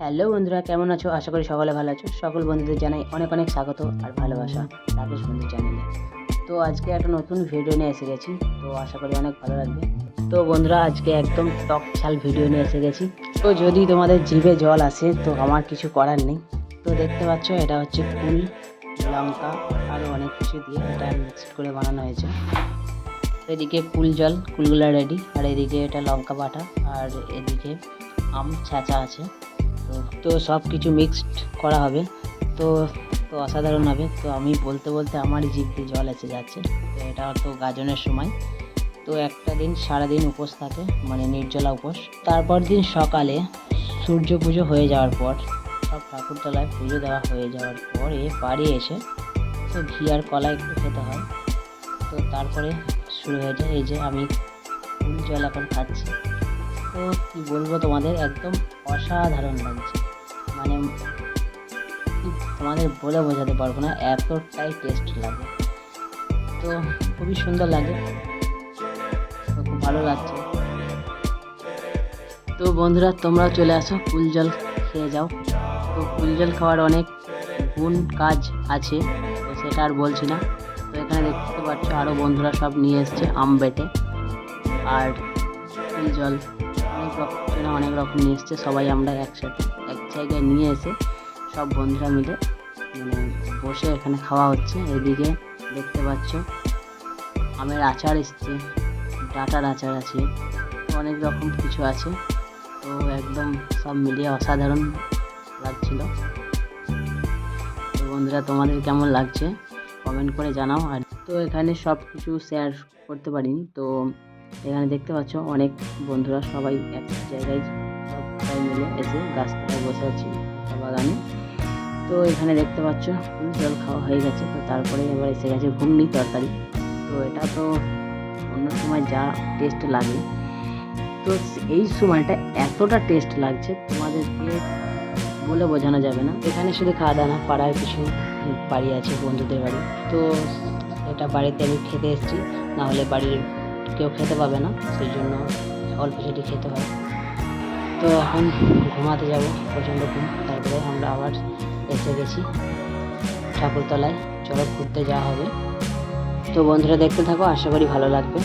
Hello বন্ধুরা, কেমন আছো? আশা করি সকলে ভালো আছো। সকল বন্ধুদের জানাই অনেক অনেক স্বাগত আর ভালোবাসা রাকেশ বন্ধু চ্যানেলে তো আজকে একটা নতুন ভিডিও নিয়ে এসে গেছি। তো আশা করি অনেক ভালো লাগবে। তো বন্ধুরা, আজকে একদম টক ছাল ভিডিও নিয়ে এসে গেছি। তো যদি তোমাদের জিভে জল আসে, তো আমার কিছু করার নেই। তো দেখতে পাচ্ছ, এটা হচ্ছে কুল, লঙ্কা আরও অনেক কিছু দিয়ে এটা মিক্সড করে বানানো হয়েছে। এদিকে কুল জল, কুলগুলা রেডি আর এদিকে এটা লঙ্কা বাটা। আর এদিকে আম ছাঁচা আছে। তো সব কিছু মিক্সড করা হবে। তো তো অসাধারণ হবে। তো আমি বলতে বলতে আমারই জিভ দিয়ে জল এসে যাচ্ছে। তো এটা তো গাজনের সময়। তো একটা দিন সারাদিন উপোস থাকে মানে নির্জলা উপোস। তারপর দিন সকালে সূর্য পুজো হয়ে যাওয়ার পর, সব ঠাকুরতলায় পুজো দেওয়া হয়ে যাওয়ার পরে বাড়ি এসে তো ঘি আর কলা একটু খেতে হয়। তো তারপরে শুরু হয়ে যায়, এই যে আমি জল এখন খাচ্ছি। তো কী বলব তোমাদের, একদম অসাধারণ লাগছে। মানে তোমাদের বলে বোঝাতে পারব না, এতটাই টেস্ট লাগে। তো খুবই সুন্দর লাগে। খুব ভালো লাগছে। তো বন্ধুরা, তোমরাও চলে আসো কুল জল খেয়ে যাও। তো কুল জল খাওয়ার অনেক গুণ কাজ আছে, তো সেটা আর বলছি না। তো এখানে দেখতে পাচ্ছ আরও বন্ধুরা সব নিয়ে এসছে আম বেটে আর কুল জল অনেক রকম না অনেক রকম নিয়ে এসছে, সবাই আমরা একসাথে এক জায়গায় নিয়ে এসে সব বন্ধুরা মিলে মানে বসে এখানে খাওয়া হচ্ছে। এদিকে দেখতে পাচ্ছ, আমের আচার এসছে, ডাটার আচার আছে, অনেক রকম কিছু আছে। তো একদম সব মিলিয়ে অসাধারণ লাগছিল। তো বন্ধুরা, তোমাদের কেমন লাগছে? কমেন্ট করে জানাও। আর তো এখানে সব কিছু শেয়ার করতে পারিনি, তো এখানে দেখতে পাচ্ছ অনেক বন্ধুরা সবাই এক জায়গায় মিলে এসে গাছতলায় বসে আছি বাগানে। তো এখানে দেখতে পাচ্ছ জল খাওয়া হয়ে গেছে, তো তারপরে এবার এসে গেছে ঘুগনি তরকারি। তো এটা তো অন্য সময় যা টেস্ট লাগে। তো এই সময়টা এতটা টেস্ট লাগছে, তোমাদেরকে বলে বোঝানো যাবে না। এখানে শুধু খাওয়া দাওয়া না পাড়ায় কিছু বাড়ি আছে বন্ধুদের বাড়ি। তো এটা বাড়িতে আমি খেতে এসেছি নাহলে বাড়ির কেউ খেতে পাবে না, সেই জন্য অল্প সেটি খেতে হয়। তো এখন ঘুমাতে যাব, প্রচণ্ড ঘুম। তারপরে আমরা আবার এসে গেছি ঠাকুরতলায়। চলো ঘুরতে যাওয়া হবে। তো বন্ধুরা দেখতে থাকো, আশা করি ভালো লাগবে।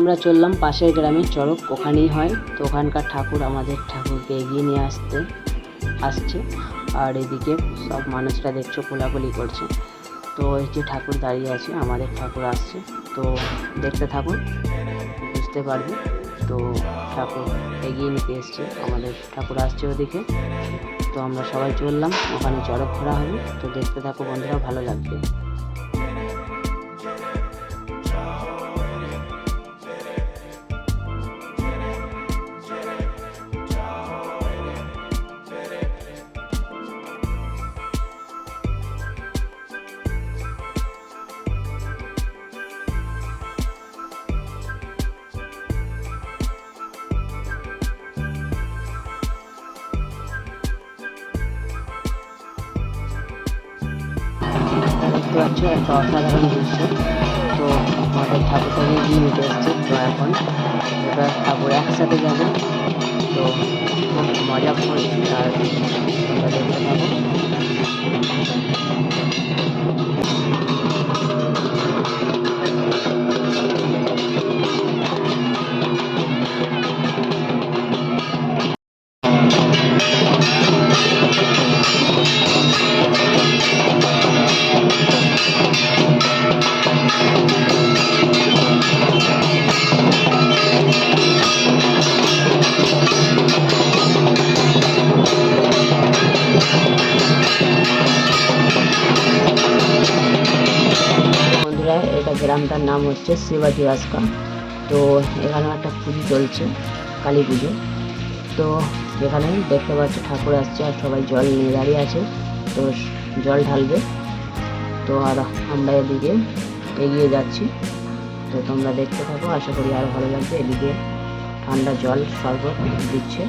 আমরা চললাম পাশের গ্রামের চড়ক, ওখানেই হয়। তো ওখানকার ঠাকুর আমাদের ঠাকুরকে এগিয়ে নিয়ে আসতে, আসছে। আর এদিকে সব মানুষরা দেখছ কোলাকুলি করছে। তো এই যে ঠাকুর দাঁড়িয়ে আছে, আমাদের ঠাকুর আসছে। তো দেখতে থাকুন, বুঝতে পারবে। তো ঠাকুর এগিয়ে নিতে এসছে, আমাদের ঠাকুর আসছে ওদিকে। তো আমরা সবাই চললাম, ওখানে চড়ক ঘোরা হবে। তো দেখতে থাকো বন্ধুরা, ভালো লাগবে। পাচ্ছ একটা অসাধারণ দৃশ্য। তো আমাদের ঠাকুর ঠাকুর গিয়ে নিতে এসছে তো এখন এবার ঠাকুর একসাথে যাব। তো খুব মজা করছি আর আমরা দেখতে থাকো গ্রামটার নাম হচ্ছে শিবাজি রাস্কা তো এখানে একটা পুজো চলছে, কালী পুজো। তো এখানে দেখতে পাচ্ছি ঠাকুর আসছে আর সবাই জল নিয়ে দাঁড়িয়ে আছে, তো জল ঢালবে। তো আর আমরা এদিকে এগিয়ে যাচ্ছি। তো তোমরা দেখতে থাকো, আশা করি আরও ভালো লাগবে। এদিকে ঠান্ডা জল শরবত দিচ্ছে।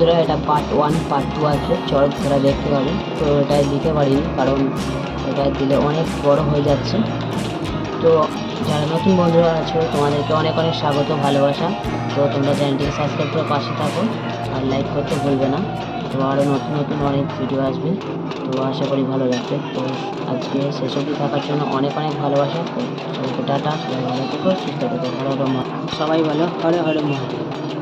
বন্ধুরা, এটা পার্ট ওয়ান পার্ট টু আছে। চড়ক ঘোরা দেখতে পাবে। তো এটাই দিতে পারিনি কারণ এটা দিলে অনেক বড় হয়ে যাচ্ছে। তো যারা নতুন বন্ধুরা আছো, তোমাদেরকে অনেক অনেক স্বাগত, ভালোবাসা। তো তোমরা চ্যানেলটিকে সাবস্ক্রাইব করে পাশে থাকো, আর লাইক করতে ভুলবে না। তো আরও নতুন নতুন অনেক ভিডিও আসবে। তো আশা করি ভালো লাগবে। তো আজকে অবধি থাকার জন্য অনেক অনেক ভালোবাসা। তো টাটা ভালো থেকো, সুস্থ থেকো। হরে হরে সবাই ভালো হরে হরে মহাদেব